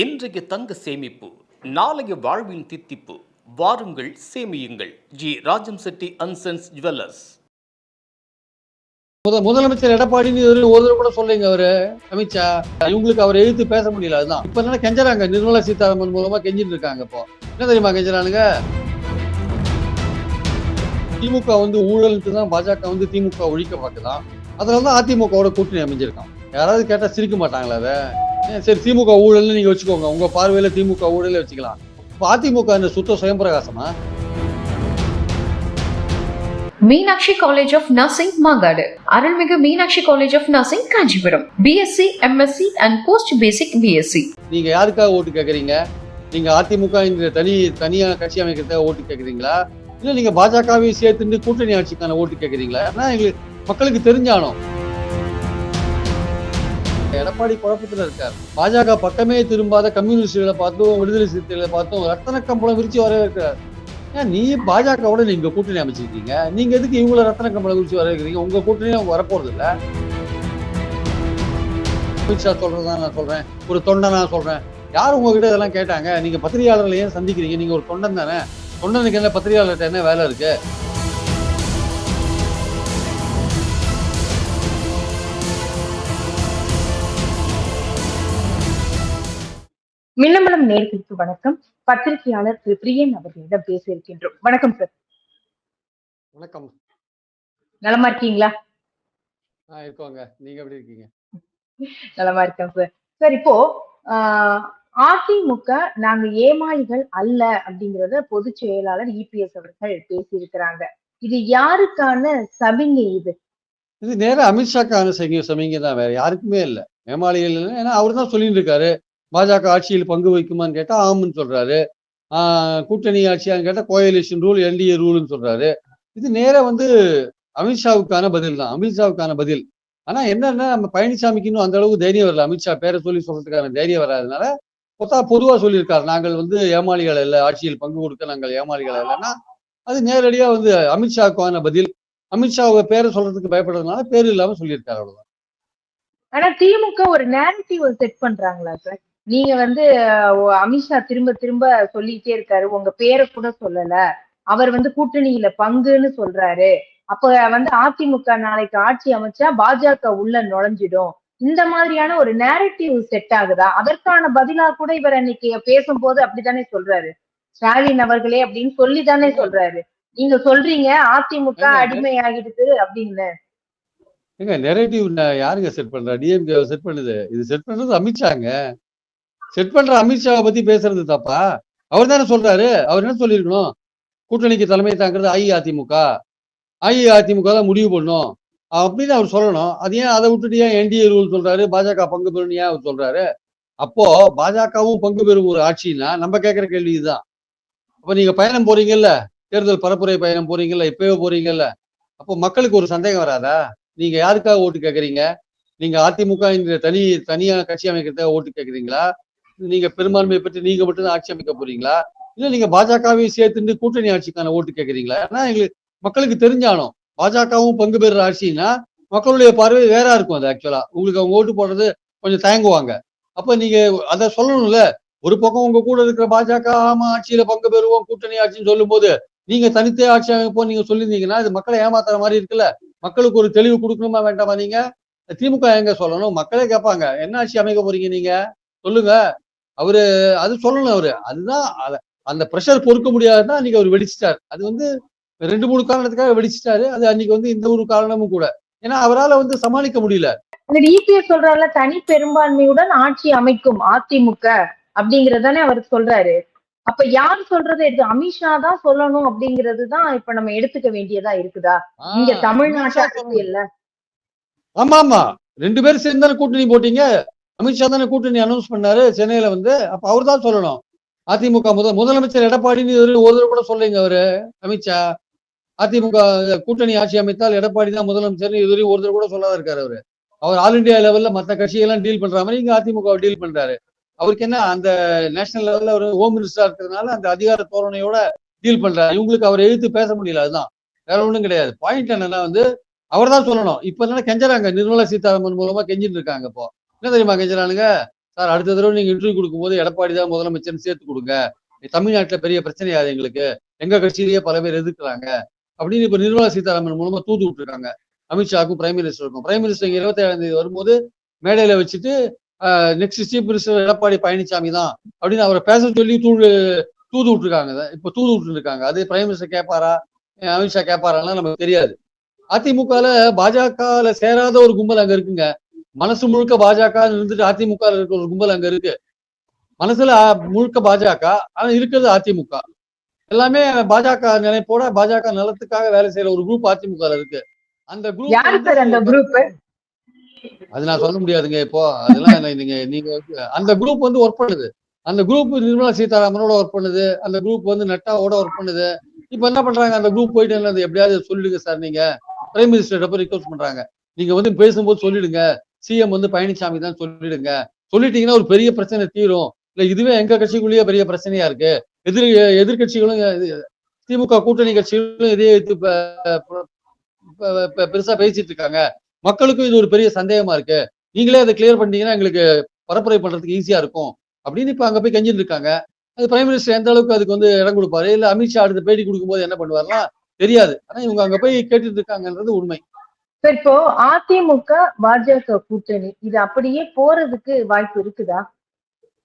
இன்றைய தங்க சேமிப்பு நாளைய வாழ்வின் தித்திப்பு. வாருங்கள் சேமியுங்கள். G. Rajam Chetty and sons jewellers முத முதலமைச்சர் எடப்பாடின்னு ஒரு தடவை கூட சொல்லுங்க அவரு அமித்ஷா. இவங்களுக்கு அவர் எழுத்து பேச முடியல அதுதான். இப்ப என்ன கெஞ்சறாங்க? நிர்மலா சீதாராமன் மூலமா கெஞ்சிட்டு இருக்காங்க இப்போ. என்ன தெரியுமா கெஞ்சறானுங்க? திமுக வந்து ஊழலுக்கு தான் பாஜக வந்து திமுக ஒழிக்க பார்க்குதான். அதனால தான் அதிமுகவோட கூட்டணி அமைஞ்சிருக்கான். யாராவது கேட்டா சிரிக்க மாட்டாங்களா அதை? சரி திமுக ஊழல்னு நீங்க வச்சுக்கோங்க. உங்க பார்வையில திமுக ஊழலே வச்சுக்கலாம். அதிமுக இந்த சுத்த சுயம்பிரகாசமா? Meenakshi college of nursing Mangadu. அருள்மிகு Meenakshi college of nursing Kanchipuram. BSc MSc and post basic BSc நீங்க யாருக்காக ஓட்டு கேக்குறீங்க? நீங்க அதிமுக இந்த தனி தனியா கட்சி அமைக்கிறதுக்காக ஓட்டு கேக்குறீங்களா? இல்ல நீங்க பாஜகவையும் சேர்த்துட்டு கூட்டணி ஆட்சிக்கான ஓட்டு கேக்குறீங்களா? ஏன்னா எங்களுக்கு மக்களுக்கு தெரிஞ்சானோம் எடப்பாடி குழப்பத்தில் இருக்கார். பாஜக பக்கமே திரும்பாத கம்யூனிஸ்டுகளை பார்த்தும் விடுதலை சிறுத்தைகளை பார்த்தும் ரத்தன கம்பளம் விரிச்சு வரவேற்கிறார் ஏன் நீ பாஜகவோட நீங்க கூட்டணி அமைச்சிருக்கீங்க? நீங்க எதுக்கு இவங்கள ரத்தன கம்பளம் விரிச்சு வரவேற்கிறீங்க இருக்கிறீங்க? உங்க கூட்டணியும் அவங்க வரப்போறது இல்ல அமித்ஷா சொல்றதா நான் சொல்றேன். ஒரு தொண்டை நான் சொல்றேன். யார் உங்ககிட்ட இதெல்லாம் கேட்டாங்க? நீங்க பத்திரிகையாளர்களை ஏன் சந்திக்கிறீங்க? நீங்க ஒரு தொண்டன் தானே? தொண்டனுக்கு என்ன பத்திரிகையாளர்கிட்ட என்ன வேலை இருக்கு? மின்னம்பலம் நேர்களுக்கு வணக்கம். பத்திரிகையாளர் திரு பிரியன் அவர்களிடம் பேச இருக்கின்றோம். வணக்கம் சார் வணக்கம். நலமா இருக்கீங்களா? இருக்கோங்க. நீங்க எப்படி இருக்கீங்க? நலமா இருக்கேன் சார் சார் இப்போ அதிமுக நாங்க ஏமாளிகள் அல்ல அப்படிங்கறத பொதுச் செயலாளர் இபிஎஸ் அவர்கள் பேசியிருக்கிறாங்க. இது யாருக்கான சபிங்கை இது? இது நேரா அமித்ஷாக்கான சமிங்க தான் வேற யாருக்குமே இல்லை. ஏமாளிகள் இல்லை ஏன்னா அவர் தான் சொல்லிட்டு இருக்காரு. பாஜக ஆட்சியில் பங்கு வகிக்குமான்னு கேட்டா ஆமுன்னு சொல்றாரு. ஆஹ் கூட்டணி ஆட்சியான்னு கேட்டா கோயலிஷன் ரூல் என்டிஏ ரூல்னு சொல்றாரு. இது நேரா வந்து அமித்ஷாவுக்கான பதில் தான். அமித்ஷாவுக்கான பதில். ஆனா என்னன்னா நம்ம பழனிசாமிக்கு இன்னும் அந்த அளவுக்கு தைரியம் வரல. அமித்ஷா பேரை சொல்லி சொல்றதுக்கான தைரியம் வராதனால பொத்தா பொதுவா சொல்லியிருக்காரு. நாங்கள் வந்து ஏமாளிகள் இல்லை ஆட்சியில் பங்கு கொடுக்க நாங்கள் ஏமாளிகள் இல்லைன்னா அது நேரடியா வந்து அமித்ஷாவுக்கான பதில். அமித்ஷாவை பேரை சொல்றதுக்கு பயப்படுறதுனால பேர் இல்லாம சொல்லியிருக்காரு அவ்வளவுதான். ஆனா திமுக ஒரு நேரட்டிவ் செட் பண்றாங்களா சார்? நீங்க வந்து அமித்ஷா திரும்ப திரும்ப சொல்லிட்டே இருக்காரு. உங்க பேரை கூட சொல்லல. அவர் வந்து கூட்டணியில பங்குன்னு சொல்றாரு. அப்ப வந்து அதிமுக நாளைக்கு ஆட்சி அமைச்சா பாஜக உள்ள நுழைஞ்சிடும். இந்த மாதிரியான ஒரு நேரட்டிவ் செட் ஆகுதா? அதற்கான பதிலா கூட இவர் அன்னைக்கு பேசும்போது அப்படித்தானே சொல்றாரு. ஸ்டாலின் அவர்களே அப்படின்னு சொல்லிதானே சொல்றாரு. நீங்க சொல்றீங்க அதிமுக ஏங்க, அடிமையாகிடுது அப்படின்னு. ஏங்க நெரேட்டிவ் யாருங்க செட் பண்றா? டிஎம்கே செட் பண்ணுது. இது செட் பண்றது அமித்ஷாங்க செட் பண்ற அமித்ஷாவை பத்தி பேசுறது தப்பா? அவர் தானே சொல்றாரு. அவர் என்ன சொல்லியிருக்கணும்? கூட்டணிக்கு தலைமை தாங்கிறது அஇஅதிமுக. அஇஅதிமுக தான் முடிவு பண்ணும் அப்படின்னு அவர் சொல்லணும். அது ஏன் அதை விட்டுட்டு ஏன் என்டிஏ ரூல் சொல்றாரு? பாஜக பங்கு பெறும் ஏன் அவர் சொல்றாரு? அப்போ பாஜகவும் பங்கு பெறும் ஒரு ஆட்சின்னா நம்ம கேட்கிற கேள்வி இதுதான். அப்ப நீங்க பயணம் போறீங்கல்ல? தேர்தல் பரப்புரை பயணம் போறீங்கல்ல? இப்பவே போறீங்கல்ல? அப்போ மக்களுக்கு ஒரு சந்தேகம் வராதா? நீங்க யாருக்காக ஓட்டு கேட்கறீங்க நீங்க அதிமுக இந்த தனி தனியா கட்சி அமைக்கிறதுக்காக ஓட்டு கேட்கறீங்களா நீங்க பெரும்பான்மையை பற்றி நீங்க மட்டும்தான் ஆட்சி அமைக்க போறீங்களா? இல்ல நீங்க பாஜகவையும் சேர்த்துட்டு கூட்டணி ஆட்சிக்கான ஓட்டு கேட்கறீங்களா ஏன்னா எங்களுக்கு மக்களுக்கு தெரிஞ்சானோம் பாஜகவும் பங்கு பெறுற ஆட்சின்னா மக்களுடைய பார்வை வேற இருக்கும் அது ஆக்சுவலா உங்களுக்கு அவங்க ஓட்டு போடுறது கொஞ்சம் தயங்குவாங்க. அப்ப நீங்க அதை சொல்லணும்ல. ஒரு பக்கம் உங்க கூட இருக்கிற பாஜக ஆமா ஆட்சியில பங்கு பெறுவோம் கூட்டணி ஆட்சின்னு சொல்லும்போது நீங்க தனித்தே ஆட்சி அமைப்போம் நீங்க சொல்லியிருந்தீங்கன்னா இது மக்களை ஏமாத்துற மாதிரி இருக்குல்ல. மக்களுக்கு ஒரு தெளிவு கொடுக்கணுமா வேண்டாமா நீங்க? திமுக எங்க சொல்லணும்? மக்களே கேட்பாங்க. என்ன ஆட்சி அமைக்க போறீங்க நீங்க? சொல்லுங்க. அவரு அது சொல்லணும் அவரு. அதுதான் அத- அந்த ப்ரெஷர் பொறுக்க முடியாதுதான் அன்னைக்கு அவர் வெடிச்சிட்டார். அது வந்து ரெண்டு மூணு காரணத்துக்காக வெடிச்சிட்டாரு. அது அன்னைக்கு வந்து இந்த ஒரு காரணமும் கூட. ஏன்னா அவரால வந்து சமாளிக்க முடியல. இபிஎஸ் சொல்றாருல தனி பெரும்பான்மையுடன் ஆட்சி அமைக்கும் அதிமுக அப்படிங்கறதானே அவர் சொல்றாரு. அப்ப யார் சொல்றது? எடுத்து அமித்ஷா தான் சொல்லணும் அப்படிங்கிறது தான் இப்ப நம்ம எடுத்துக்க வேண்டியதா இருக்குதா? இங்க தமிழ்நாட்டு. அரசியல்ல ஆமா ஆமா ரெண்டு பேரும் சேர்ந்து தானே கூட்டணி போட்டீங்க? அமித்ஷா தானே கூட்டணி அனௌன்ஸ் பண்ணாரு. சென்னையில வந்து அப்ப அவர் தான் சொல்லணும். அதிமுக முதல் முதலமைச்சர் எடப்பாடின்னு ஒரு தடவை கூட சொல்லுங்க அவரு அமித்ஷா. அதிமுக கூட்டணி ஆட்சி அமைத்தால் எடப்பாடி தான் முதலமைச்சர் இதுவரையும் ஒரு தடவை கூட சொல்லாத இருக்காரு அவரு. அவர் ஆல் இந்தியா லெவல்ல மத்த கட்சியெல்லாம் டீல் பண்ற மாதிரி இங்க அதிமுக டீல் பண்றாரு. அவருக்கு என்ன அந்த நேஷனல் லெவல்ல ஒரு ஹோம் மினிஸ்டரா இருக்கிறதுனால அந்த அதிகார தோரணையோட டீல் பண்றாரு. இவங்களுக்கு அவர் எழுத்து பேச முடியல அதுதான். வேற ஒன்றும் கிடையாது. பாயிண்ட் என்னன்னா வந்து அவர் தான் சொல்லணும். இப்ப என்னன்னா கெஞ்சறாங்க. நிர்மலா சீதாராமன் மூலமா கெஞ்சிட்டு இருக்காங்க இப்போ. என்ன தெரியுமா கெஞ்சறானுங்க சார் அடுத்த தடவை நீங்க இன்டர்வியூ கொடுக்கும்போது எடப்பாடி தான் முதலமைச்சர்னு சேர்த்து கொடுங்க. தமிழ்நாட்டில் பெரிய பிரச்சனையாது எங்களுக்கு. எங்க கட்சியிலேயே பல பேர் எதிர்க்கிறாங்க. அப்படின்னு இப்ப நிர்மலா சீதாராமன் மூலமா தூது விட்டுருக்காங்க. அமித்ஷாவுக்கும் பிரைம் மினிஸ்டருக்கும் பிரைம் மினிஸ்டர் இங்க இருபத்தி ஏழாம் தேதி வரும்போது மேடையில வச்சுட்டு next chief minister Edappadi Palaniswami தான் அப்படின்னு அவரை பேச சொல்லி தூது தூது விட்டுருக்காங்க. இப்ப தூது விட்டுருக்காங்க. அது பிரைம் மினிஸ்டர் கேட்பாரா அமித்ஷா கேட்பாராலாம் நமக்கு தெரியாது. அதிமுகல பாஜகல சேராத ஒரு கும்பல் அங்க இருக்குங்க. மனசு முழுக்க பாஜக இருந்துட்டு அதிமுக ல இருக்க ஒரு கும்பல் அங்க இருக்கு. மனசுல முழுக்க பாஜக ஆனா இருக்கிறது அதிமுக. எல்லாமே பாஜக நினைப்போட பாஜக நலத்துக்காக வேலை செய்யற ஒரு குரூப் அதிமுக இருக்கு. அந்த குரூப் அது நான் சொல்ல முடியாதுங்க இப்போ. அதெல்லாம் என்ன நீங்க நீங்க அந்த குரூப் வந்து ஒர்க் பண்ணுது. அந்த குரூப் நிர்மலா சீதாராமனோட ஒர்க் பண்ணுது. அந்த குரூப் வந்து நட்டாவோட ஒர்க் பண்ணுது. இப்போ என்ன பண்றாங்க? அந்த குரூப் போயிட்டு என்னது? எப்படியாவது சொல்லிடுங்க சார் நீங்க. பிரைம் மினிஸ்டர் போய் ரிக்வஸ்ட் பண்றாங்க. நீங்க வந்து பேசும்போது சொல்லிடுங்க. சிஎம் வந்து பழனிசாமி தான் சொல்லிடுங்க. சொல்லிட்டீங்கன்னா ஒரு பெரிய பிரச்சனை தீரும். இல்ல இதுவே எங்க கட்சிக்குள்ளேயே பெரிய பிரச்சனையா இருக்கு. எதிர் எதிர்கட்சிகளும் திமுக கூட்டணி கட்சிகளும் இதே இது பெருசா பேசிட்டு இருக்காங்க. மக்களுக்கும் இது ஒரு பெரிய சந்தேகமா இருக்கு. நீங்களே அதை கிளியர் பண்ணீங்கன்னா எங்களுக்கு பரப்புரை பண்றதுக்கு ஈஸியா இருக்கும். அப்படின்னு இப்ப அங்க போய் கெஞ்சிட்டு இருக்காங்க. அது பிரைம் மினிஸ்டர் எந்த அளவுக்கு அதுக்கு வந்து இடம் கொடுப்பாரு? இல்ல அமித்ஷா அடுத்த பேட்டி கொடுக்கும்போது என்ன பண்ணுவாருலாம் தெரியாது. ஆனா இவங்க அங்க போய் கேட்டுட்டு இருக்காங்கன்றது உண்மை. இப்போ அதிமுக பாஜக கூட்டணி இது அப்படியே போறதுக்கு வாய்ப்பு இருக்குதா?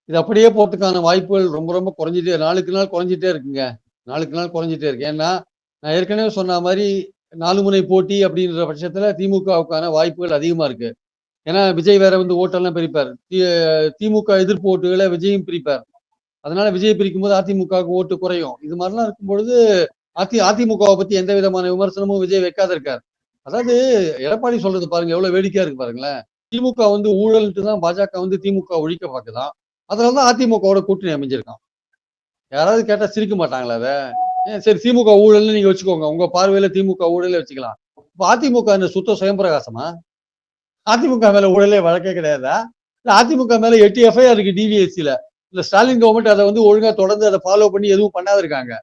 இது அப்படியே போறதுக்கான வாய்ப்புகள் ரொம்ப ரொம்ப குறைஞ்சிட்டே நாளுக்கு நாள் குறைஞ்சிட்டே இருக்குங்க. நாளுக்கு நாள் குறைஞ்சிட்டே இருக்கு. ஏன்னா நான் ஏற்கனவே சொன்ன மாதிரி நாலு முனை போட்டி அப்படின்ற பட்சத்துல திமுகவுக்கான வாய்ப்புகள் அதிகமா இருக்கு. ஏன்னா விஜய் வேற வந்து ஓட்டெல்லாம் பிரிப்பார். தி- திமுக எதிர்ப்பு ஓட்டுகளை விஜயும் பிரிப்பார். அதனால விஜய் பிரிக்கும் போது அதிமுகவுக்கு ஓட்டு குறையும். இது மாதிரிலாம் இருக்கும் பொழுது அதி அதிமுகவை பத்தி எந்த விதமான விமர்சனமும் விஜய் வைக்காத இருக்கார் அதாவது எடப்பாடி சொல்றது பாருங்க எவ்வளவு வேடிக்கையா இருக்கு பாருங்களேன். திமுக வந்து ஊழல்ட்டு தான் பாஜக வந்து திமுக ஒழிக்க பார்க்குதான் அதனாலதான் அதிமுகவோட கூட்டணி அமைஞ்சிருக்கான். யாராவது கேட்டா சிரிக்க மாட்டாங்களா அதை. சரி திமுக ஊழல்னு நீங்க வச்சுக்கோங்க. உங்க பார்வையில திமுக ஊழலே வச்சுக்கலாம். இப்போ அதிமுக இந்த சுத்த சுயம்பிரகாசமா? அதிமுக மேல ஊழலே வழக்கே கிடையாதா? இல்ல அதிமுக மேல எட்டு எஃப்ஐஆர் இருக்கு டிவிஎஸ்சில இல்ல ஸ்டாலின் கவர்மெண்ட் அதை வந்து ஒழுங்கா தொடர்ந்து அதை ஃபாலோ பண்ணி எதுவும் பண்ணாத இருக்காங்க.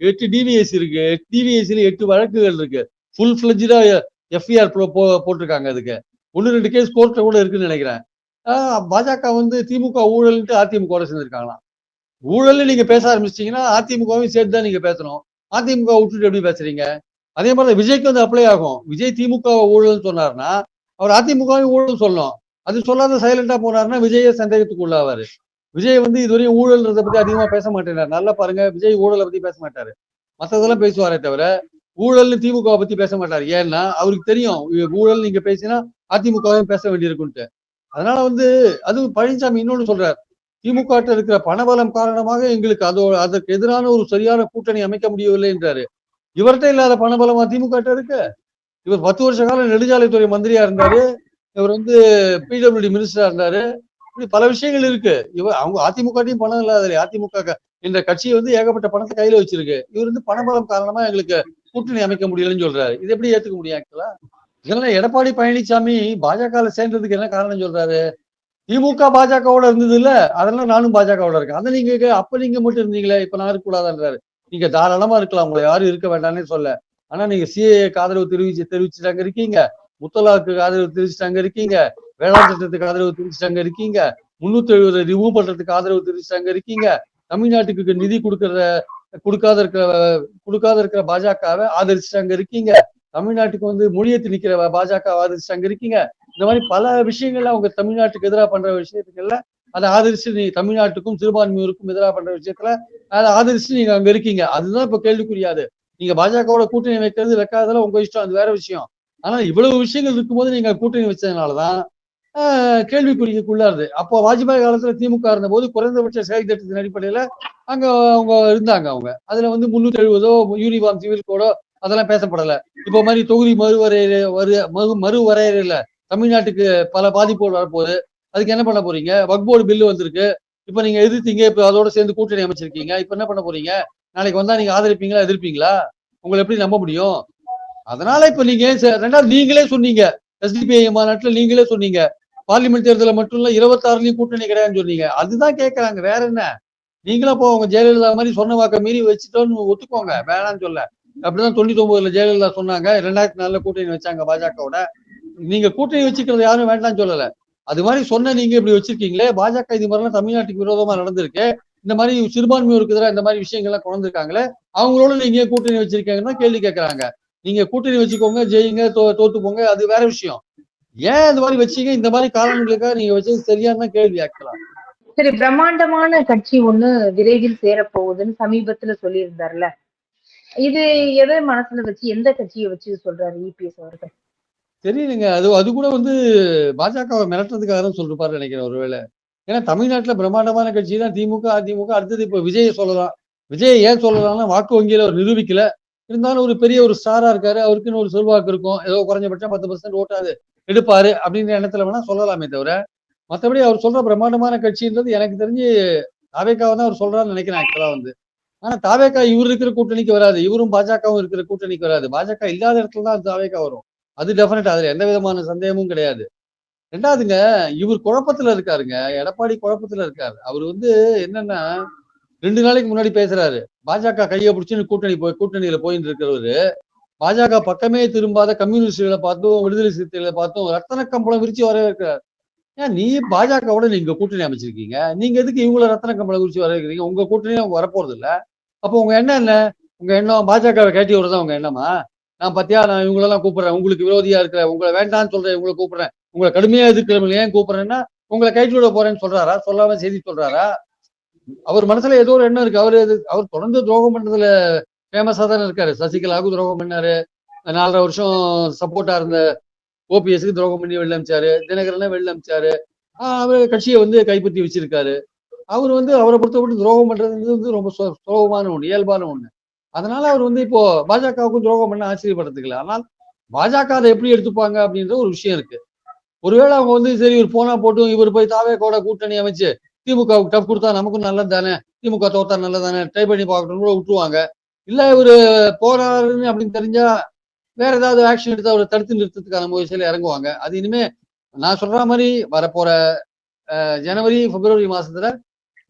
எட்டு டிவிஎஸ் இருக்கு. டிவிஎஸ்சில எட்டு வழக்குகள் இருக்கு. ஃபுல் ஃபிளஜா எஃப்ஐஆர் போட்டிருக்காங்க அதுக்கு. ஒன்று ரெண்டு கேஸ் கோர்ட்டில் கூட இருக்குன்னு நினைக்கிறேன். ஆஹ் பாஜக வந்து திமுக ஊழல்ன்ட்டு அதிமுக சேர்ந்துருக்காங்களாம். ஊழல்னு நீங்க பேச ஆரம்பிச்சிட்டீங்கன்னா அதிமுகவையும் சேர்த்து தான் நீங்கள் பேசணும். அதிமுக விட்டுட்டு எப்படி பேசுறீங்க? அதே மாதிரி விஜய்க்கு வந்து அப்ளை ஆகும். விஜய் திமுக ஊழல்னு சொன்னார்னா அவர் அதிமுகவையும் ஊழல் சொல்லணும். அது சொல்லாத சைலண்டா போனாருன்னா விஜய சந்தேகத்துக்கு உள்ளாவாரு. விஜய் வந்து இதுவரையும் ஊழல்ன்றத பத்தி அதிகமா பேச மாட்டேனார் நல்லா பாருங்க விஜய் ஊழலை பத்தி பேச மாட்டாரு. மற்றதெல்லாம் பேசுவாரே தவிர ஊழல்னு திமுக பத்தி பேச மாட்டாரு. ஏன்னா அவருக்கு தெரியும். ஊழல் நீங்க பேசினா அதிமுகவையும் பேச வேண்டியிருக்குன்ட்டு அதனால வந்து அதுவும் பழனிசாமி இன்னொன்னு சொல்றாரு. திமுக இருக்கிற பணபலம் காரணமாக எங்களுக்கு அதோ அதற்கு எதிரான ஒரு சரியான கூட்டணி அமைக்க முடியவில்லை என்றாரு. இவர்கிட்ட இல்லாத பணபலமா திமுக இருக்கு? இவர் பத்து வருஷ காலம் நெடுஞ்சாலைத்துறை மந்திரியா இருந்தாரு. இவர் வந்து பிடபிள்யூடி மினிஸ்டரா இருந்தாரு. இப்படி பல விஷயங்கள் இருக்கு. இவர் அவங்க அதிமுகட்டையும் பணம் இல்லாத அதிமுக என்ற கட்சி வந்து ஏகப்பட்ட பணத்தை கையில வச்சிருக்கு. இவர் வந்து பணபலம் காரணமா எங்களுக்கு கூட்டணி அமைக்க முடியலன்னு சொல்றாரு. இது எப்படி ஏத்துக்க முடியும் ஆக்சுவலா இதெல்லாம் எடப்பாடி பழனிசாமி பாஜக சேர்ந்ததுக்கு என்ன காரணம் சொல்றாரு? திமுக பாஜகவோட இருந்தது இல்ல. அதெல்லாம் நானும் பாஜகவோட இருக்கேன். அதை நீங்க அப்ப நீங்க மட்டும் இருந்தீங்களே? இப்ப நான் இருக்கக்கூடாதுன்றாரு. நீங்க தாராளமா இருக்கலாம். உங்களை யாரும் இருக்க வேண்டாம்னே சொல்ல. ஆனா நீங்க சிஏக்கு ஆதரவு தெரிவிச்சு தெரிவிச்சுட்டாங்க இருக்கீங்க. முத்தலாக்கு ஆதரவு தெரிவிச்சுட்டாங்க இருக்கீங்க. வேளாண் சட்டத்துக்கு ஆதரவு தெரிவிச்சுட்டாங்க இருக்கீங்க. முன்னூத்தி எழுபது ரிமூவ் பண்றதுக்கு ஆதரவு தெரிவிச்சுட்டாங்க இருக்கீங்க. தமிழ்நாட்டுக்கு நிதி கொடுக்கற கொடுக்காத இருக்கிற கொடுக்காத இருக்கிற பாஜகவை ஆதரிச்சுட்டாங்க இருக்கீங்க. தமிழ்நாட்டுக்கு வந்து மொழியை திணிக்கிற பாஜக ஆதரிச்சுட்டாங்க இருக்கீங்க. இந்த மாதிரி பல விஷயங்கள்ல அவங்க தமிழ்நாட்டுக்கு எதிராக பண்ற விஷயத்துக்கள்ல அதை ஆதரிச்சு நீ தமிழ்நாட்டுக்கும் சிறுபான்மையோருக்கும் எதிராக பண்ற விஷயத்துல அதை ஆதரிச்சு நீங்க அங்க இருக்கீங்க. அதுதான் இப்ப கேள்விக்குரியாது நீங்க பாஜகவோட கூட்டணி வைக்கிறது வைக்காதெல்லாம் உங்க இஷ்டம். அது வேற விஷயம். ஆனா இவ்வளவு விஷயங்கள் இருக்கும்போது நீங்க கூட்டணி வச்சதுனாலதான் ஆஹ், கேள்விக்குறிக்குள்ளாருது அப்போ வாஜ்பாய் காலத்துல திமுக இருந்த போது குறைந்தபட்ச செயல் திட்டத்தின் அடிப்படையில அங்க அவங்க இருந்தாங்க அவங்க. அதுல வந்து முன்னூத்தி எழுபதோ யூனிஃபார்ம் சிவில் கோடோ அதெல்லாம் பேசப்படல. இப்போ மாதிரி தொகுதி மறுவரையறை வரு மறு மறுவரையறையில தமிழ்நாட்டுக்கு பல பாதிப்புகள் வரப்போகுது. அதுக்கு என்ன பண்ண போறீங்க? வக்போர்டு பில்லு வந்திருக்கு. இப்ப நீங்க எதிர்த்தீங்க இப்ப அதோட சேர்ந்து கூட்டணி அமைச்சிருக்கீங்க. இப்ப என்ன பண்ண போறீங்க? நாளைக்கு வந்தா நீங்க ஆதரிப்பீங்களா எதிர்ப்பீங்களா? உங்களை எப்படி நம்ப முடியும்? அதனால இப்ப நீங்க ரெண்டாவது நீங்களே சொன்னீங்க. எஸ்டிபிஐ மாநாட்டுல நீங்களே சொன்னீங்க. பார்லிமெண்ட் தேர்தலில் மட்டும் இல்ல இருபத்தாறுலயும் கூட்டணி கிடையாதுன்னு சொன்னீங்க. அதுதான் கேட்கறாங்க வேற என்ன? நீங்களும் இப்போ உங்க ஜெயலலிதா மாதிரி சொன்ன வாக்க மீறி வச்சுட்டோன்னு ஒத்துக்கோங்க. வேணாம்னு சொல்ல. அப்படிதான் தொண்ணூத்தி ஒன்பதுல ஜெயலலிதா சொன்னாங்க. ரெண்டாயிரத்தி நாலுல கூட்டணி வச்சாங்க பாஜகவோட. நீங்க கூட்டணி வச்சுக்கிறது யாரும் வேண்டாம்னு சொல்லல. அது மாதிரி சொன்ன நீங்க இப்படி வச்சிருக்கீங்களே. பாஜக இது மாதிரிலாம் தமிழ்நாட்டுக்கு விரோதமா நடந்திருக்கு. இந்த மாதிரி சிறுபான்மையோருக்கு எதிராக இந்த மாதிரி விஷயங்கள்லாம் கொண்டு அவங்களோட நீங்க கூட்டணி வச்சிருக்கீங்கன்னா கேள்வி கேட்கறாங்க நீங்க கூட்டணி வச்சுக்கோங்க ஜெயிங்க தோ தோத்து போங்க அது வேற விஷயம். ஏன் இந்த மாதிரி வச்சீங்க? இந்த மாதிரி காரணங்களுக்காக நீங்க வச்சது சரியான கேள்வி ஆக்கலாம் சரி பிரம்மாண்டமான கட்சி ஒண்ணு விரைவில் சேரப்போகுதுன்னு சமீபத்துல சொல்லியிருந்தார்ல. இது எதை மனசுல வச்சு எந்த கட்சியை வச்சு சொல்றாரு இபிஎஸ் அவர்கள்? தெரியலங்க அது அது கூட வந்து பாஜகவை மிரட்டுறதுக்காக தான் சொல்லிருப்பாரு நினைக்கிறேன் ஒருவேளை ஏன்னா தமிழ்நாட்டுல பிரம்மாண்டமான கட்சி தான் திமுக அதிமுக அடுத்தது இப்போ விஜய சொல்லலாம். விஜய் ஏன் சொல்லலாம்னா வாக்கு வங்கியில அவர் நிரூபிக்கல. இருந்தாலும் ஒரு பெரிய ஒரு ஸ்டாரா இருக்காரு. அவருக்குன்னு ஒரு செல்வாக்கு இருக்கும். ஏதோ குறைஞ்சபட்சம் பத்து பர்சன்ட் ஓட்டாது எடுப்பாரு. அப்படின்ற எண்ணத்துல வேணா சொல்லலாமே தவிர மற்றபடி அவர் சொல்ற பிரம்மாண்டமான கட்சின்றது எனக்கு தெரிஞ்சு தாவேக்காவை தான் அவர் சொல்றாருன்னு நினைக்கிறேன் ஆக்சுவலா வந்து. ஆனா தாவேக்கா இவர் இருக்கிற கூட்டணிக்கு வராது. இவரும் பாஜகவும் இருக்கிற கூட்டணிக்கு வராது. பாஜக இல்லாத இடத்துல தான் தாவேக்கா வரும். அது டெஃபினட் அதுல எந்த விதமான சந்தேகமும் கிடையாது. ரெண்டாவதுங்க இவர் குழப்பத்துல இருக்காருங்க. எடப்பாடி குழப்பத்துல இருக்காரு. அவர் வந்து என்னன்னா ரெண்டு நாளைக்கு முன்னாடி பேசுறாரு. பாஜக கையை பிடிச்சுன்னு கூட்டணி போய் கூட்டணியில போயின்னு இருக்கிறவரு. பாஜக பக்கமே திரும்பாத கம்யூனிஸ்டுகளை பார்த்தும் விடுதலை சிறுத்தைகளை பார்த்தும் ரத்தன கம்பளம் விரிச்சு வரவேற்கிறார். ஏன் நீ பாஜகவோட நீங்க கூட்டணி அமைச்சிருக்கீங்க. நீங்க எதுக்கு இவங்கள ரத்தன கம்பளை விரிச்சு வர இருக்கிறீங்க உங்க கூட்டணி அவங்க வரப்போறது இல்ல அப்போ உங்க எண்ணம் என்ன? உங்க எண்ணம் பாஜகவை கேட்டி விடுறதா உங்க எண்ணமா? நான் பத்தியா நான் இவங்களெல்லாம் கூப்பிடுறேன். உங்களுக்கு விரோதியா இருக்கிற உங்களை வேண்டாம்னு சொல்றேன் உங்களை கூப்பிடுறேன். உங்களை கடுமையா எதிர்க்கிறவங்களை ஏன் கூப்பிடுறேன்னா உங்களை கைட்டு விட போறேன்னு சொல்றாரா? சொல்லாம செய்தி சொல்றாரா? அவர் மனசுல ஏதோ ஒரு எண்ணம் இருக்கு. அவர் அவர் தொடர்ந்து துரோகம் பண்றதுல ஃபேமஸா தானே இருக்காரு. சசிகலாவுக்கு துரோகம் பண்ணாரு. நாலரை வருஷம் சப்போர்ட்டா இருந்த ஓபிஎஸ்க்கு துரோகம் பண்ணி வெளில அமிச்சாரு தினகரனை வெளில அமிச்சாரு. அவர் கட்சியை வந்து கைப்பற்றி வச்சிருக்காரு. அவர் வந்து அவரை பொறுத்தவரைக்கும் துரோகம் பண்றது வந்து ரொம்ப சு- சுலபமான ஒண்ணு இயல்பான ஒண்ணு. அதனால அவர் வந்து இப்போ பாஜகவுக்கும் துரோகம் பண்ண ஆச்சரியப்படுறதுக்கல ஆனால் பாஜக அதை எப்படி எடுத்துப்பாங்க அப்படின்ற ஒரு விஷயம் இருக்கு. ஒருவேளை அவங்க வந்து சரி இவர் போனா போட்டும் இவர் போய் தாவே கூட கூட்டணி அமைச்சு திமுகவுக்கு டஃப் கொடுத்தா நமக்கும் நல்லது தானே திமுக தோத்தா நல்லது தானே ட்ரை பண்ணி பார்க்கணும் கூட விட்டுருவாங்க. இல்ல இவரு போறாருன்னு அப்படின்னு தெரிஞ்சா வேற ஏதாவது ஆக்ஷன் எடுத்து அவரை தடுத்து நிறுத்தத்துக்கான முயற்சியில இறங்குவாங்க. அது இனிமே நான் சொல்ற மாதிரி வரப்போற அஹ், ஜனவரி பிப்ரவரி மாசத்துல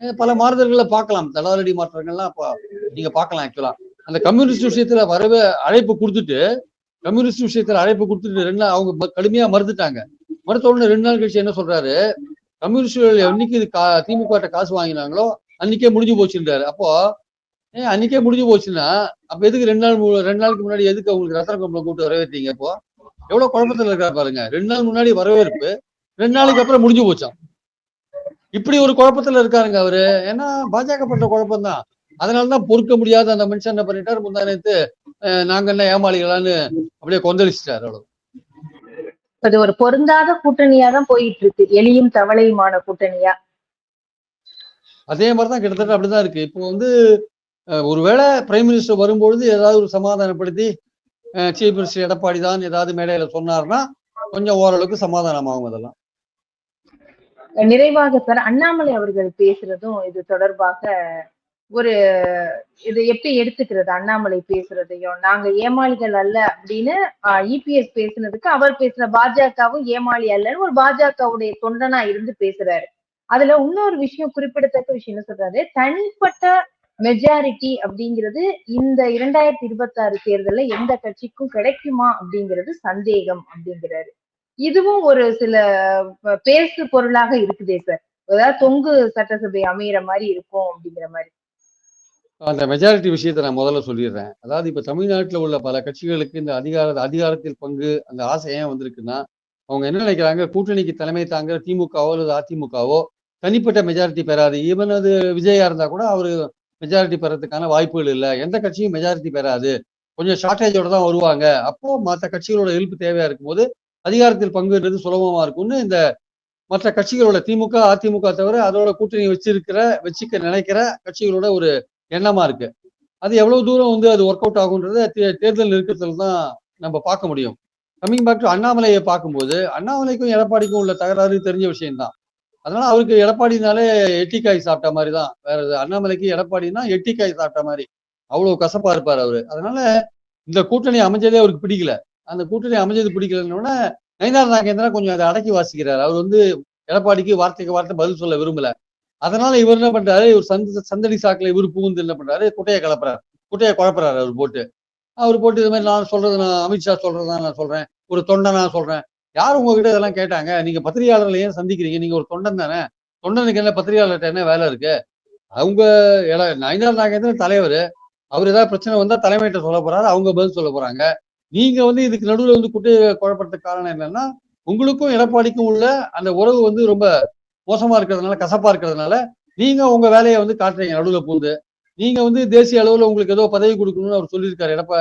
பல மாறுதல்களை பார்க்கலாம். தடாலடி மாற்றங்கள்லாம் அப்போ நீங்க பார்க்கலாம் ஆக்சுவலா அந்த கம்யூனிஸ்ட் விஷயத்துல வரவே அழைப்பு கொடுத்துட்டு கம்யூனிஸ்ட் விஷயத்துல அழைப்பு கொடுத்துட்டு ரெண்டு நாள் அவங்க கடுமையா மறுத்துட்டாங்க. மறுத்த உடனே ரெண்டு நாள் கழிச்சு என்ன சொல்றாரு? கம்யூனிஸ்ட் என்னைக்கு இது கா திமுக காசு வாங்கினாங்களோ அன்னைக்கே முடிஞ்சு போச்சுன்றாரு. அப்போ ஏன் அன்னைக்கே முடிஞ்சு போச்சுன்னா அப்ப எதுக்கு ரெண்டு நாள் ரெண்டு நாளுக்கு முன்னாடி எதுக்கு அவங்களுக்கு ரத்தன கம்பளம் கூட்டு வரவேற்றீங்க இப்போ? எவ்வளவு குழப்பத்துல இருக்காரு பாருங்க. ரெண்டு நாள் முன்னாடி வரவேற்பு ரெண்டு நாளைக்கு அப்புறம் முடிஞ்சு போச்சாம் இப்படி ஒரு குழப்பத்துல இருக்காருங்க அவரு. ஏன்னா பாஜக பண்ற குழப்பம் தான் அதனாலதான் பொறுக்க முடியாத அந்த மனுஷன் என்ன பண்ணிட்டாரு? முந்தா நேத்து அஹ், நாங்க என்ன ஏமாளிகளான்னு அப்படியே கொந்தளிச்சிட்டாரு அவ்வளவு. அது ஒரு பொருந்தாத கூட்டணியா தான் போயிட்டு இருக்கு எலியும் தவளையுமான கூட்டணியா? அதே மாதிரிதான் கிட்டத்தட்ட அப்படிதான் இருக்கு. இப்போ வந்து ஒருவேளை பிரைம் மினிஸ்டர் வரும்பொழுது ஏதாவது ஒரு சமாதானப்படுத்தி சீஃப் மினிஸ்டர் எடப்பாடி தான் ஏதாவது மேடையில சொன்னார்னா கொஞ்சம் ஓரளவுக்கு சமாதானமாகும் அதெல்லாம். நிறைவாக சார் அண்ணாமலை அவர்கள் பேசுறதும் இது தொடர்பாக ஒரு இது எப்படி எடுத்துக்கிறது? அண்ணாமலை பேசுறதையும் நாங்க ஏமாளிகள் அல்ல அப்படின்னு இபிஎஸ் பேசுனதுக்கு அவர் பேசுற பாஜகவும் ஏமாளி அல்லன்னு ஒரு பாஜகவுடைய தொண்டனா இருந்து பேசுறாரு. அதுல இன்னொரு விஷயம் குறிப்பிடத்தக்க விஷயம் என்ன சொல்றாரு? தனிப்பட்ட மெஜாரிட்டி அப்படிங்கிறது இந்த இரண்டாயிரத்தி இருபத்தி ஆறு தேர்தலில் எந்த கட்சிக்கும் கிடைக்குமா அப்படிங்கிறது சந்தேகம் அப்படிங்கிறாரு. இதுவும் ஒரு சில பேசு பொருளாக இருக்குதே சார். அதாவது தொங்கு சட்டசபை அமையிற மாதிரி இருக்கும் அப்படிங்கிற மாதிரி. அந்த மெஜாரிட்டி விஷயத்தை நான் முதல்ல சொல்லிடுறேன். அதாவது இப்ப தமிழ்நாட்டுல உள்ள பல கட்சிகளுக்கு இந்த அதிகார அதிகாரத்தில் பங்கு அந்த ஆசை ஏன் வந்திருக்குன்னா அவங்க என்ன நினைக்கிறாங்க? கூட்டணிக்கு தலைமை தாங்குற திமுகவோ அல்லது அதிமுகவோ தனிப்பட்ட மெஜாரிட்டி பெறாது. ஈவன் அது விஜயா இருந்தா கூட அவரு மெஜாரிட்டி பெறதுக்கான வாய்ப்புகள் இல்லை. எந்த கட்சியும் மெஜாரிட்டி பெறாது. கொஞ்சம் ஷார்டேஜோட தான் வருவாங்க. அப்போ மற்ற கட்சிகளோட இழுப்பு தேவையா இருக்கும்போது அதிகாரத்தில் பங்குன்றது சுலபமா இருக்கும்னு இந்த மற்ற கட்சிகளோட திமுக அதிமுக தவிர அதோட கூட்டணி வச்சிருக்கிற வச்சுக்க நினைக்கிற கட்சிகளோட ஒரு எண்ணமா இருக்கு. அது எவ்வளவு தூரம் வந்து அது ஒர்க் அவுட் ஆகுன்றத தே- தேர்தல் நெருக்கத்தில் தான் நம்ம பார்க்க முடியும். கம்மிங் பேக் டு அண்ணாமலையை பார்க்கும்போது அண்ணாமலைக்கும் எடப்பாடிக்கும் உள்ள தகராறு தெரிஞ்ச விஷயம்தான். அதனால அவருக்கு எடப்பாடினாலே எட்டிக்காய் சாப்பிட்ட மாதிரி தான் வேற அண்ணாமலைக்கு எடப்பாடினா எட்டிக்காய் சாப்பிட்ட மாதிரி. அவ்வளவு கசப்பா இருப்பார் அவரு. அதனால இந்த கூட்டணி அமைஞ்சதே அவருக்கு பிடிக்கல. அந்த கூட்டணி அமைஞ்சது பிடிக்கலன்னு நயினார் நாகேந்திரா கொஞ்சம் அதை அடக்கி வாசிக்கிறார். அவர் வந்து எடப்பாடிக்கு வார்த்தைக்கு வார்த்தை பதில் சொல்ல விரும்பல. அதனால இவர் என்ன பண்றாரு? இவர் சந்த சந்தடி சாக்கில் இவர் புகுந்து என்ன பண்றாரு? குட்டையை கலப்புறாரு. குட்டையை குழப்புறாரு அவர் போட்டு. அவர் போட்டு இது மாதிரி நான் சொல்றது நான் அமித்ஷா சொல்றதா நான் சொல்றேன். ஒரு தொண்டை நான் சொல்றேன். யார் உங்ககிட்ட இதெல்லாம் கேட்டாங்க? நீங்க பத்திரிகையாளர்களை ஏன் சந்திக்கிறீங்க? நீங்க ஒரு தொண்டன் தானே? தொண்டனுக்கு என்ன பத்திரிகையாளர்கிட்ட என்ன வேலை இருக்கு? அவங்க நயனார் நாகேந்திரன் தலைவர். அவர் ஏதாவது பிரச்சனை வந்தா தலைமையிட்ட சொல்ல போறாரு அவங்க பதில் சொல்ல போறாங்க. நீங்க வந்து இதுக்கு நடுவுல வந்து குட்டி குழப்பறதுக்கு காரணம் என்னன்னா உங்களுக்கும் எடப்பாடிக்கும் உள்ள அந்த உறவு வந்து ரொம்ப மோசமா இருக்கிறதுனால கசப்பா இருக்கிறதுனால நீங்க உங்க வேலையை வந்து காட்டுறீங்க நடுவில் பூந்து. நீங்க வந்து தேசிய அளவுல உங்களுக்கு ஏதோ பதவி கொடுக்கணும்னு அவர் சொல்லியிருக்காரு. எடப்பா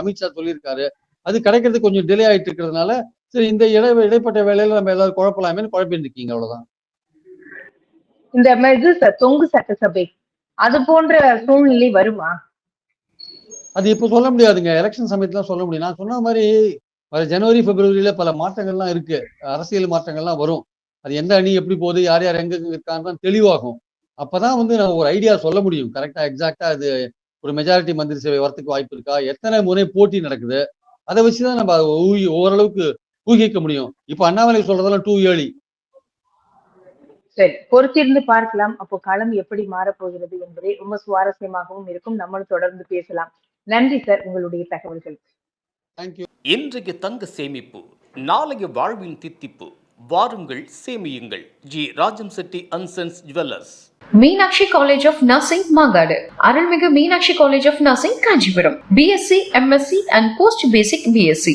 அமித்ஷா சொல்லியிருக்காரு. அது கிடைக்கிறது கொஞ்சம் டிலே ஆயிட்டு இருக்கிறதுனால சரி இந்த இடை இடைப்பட்ட வேலையில நம்ம ஏதாவது குழப்பலாமேன்னு குழப்பிட்டு இருக்கீங்க அவ்வளவுதான். இந்த ம- இது ச- தொங்கு சட்டசபை. அது போன்ற சூழ்நிலை வருமா? அது இப்போ சொல்ல முடியாதுங்க. எலெக்ஷன் சமயத்துல சொல்ல முடியும். நான் சொன்ன மாதிரி வர ஜனவரி பிப்ரவரியில பல மாற்றங்கள்லாம் இருக்கு. அரசியல் மாற்றங்கள்லாம் வரும். அது எந்த அணி எப்படி போகுது யார் யார் எங்க இருக்கான்னு தெளிவாகும். அப்பதான் வந்து நம்ம ஒரு ஐடியா சொல்ல முடியும். கரெக்டா எக்ஸாக்டா அது ஒரு மெஜாரிட்டி மந்திரி சேவை வரத்துக்கு வாய்ப்பு இருக்கா? எத்தனை முறை போட்டி நடக்குது? அதை வச்சுதான் நம்ம ஓரளவுக்கு ஊகிக்க முடியும். இப்போ அண்ணாமலை சொல்றதெல்லாம் டூ ஏர்லி சரி பொறுத்திருந்து பார்க்கலாம். அப்போ களம் எப்படி மாறப்போகிறது என்பதை ரொம்ப சுவாரஸ்யமாகவும் இருக்கும். நம்மளும் தொடர்ந்து பேசலாம். நன்றி சார் உங்களுடைய தகவல்கள். தேங்க்யூ இன்றைய தங்க சேமிப்பு நாளைய வாழ்வின் தித்திப்பு. வாருங்கள் சேமியுங்கள். G. Rajam Chetty and sons jewellers Meenakshi college of nursing Mangadu. அருள்மிகு Meenakshi college of nursing Kanchipuram. BSc MSc and post basic BSc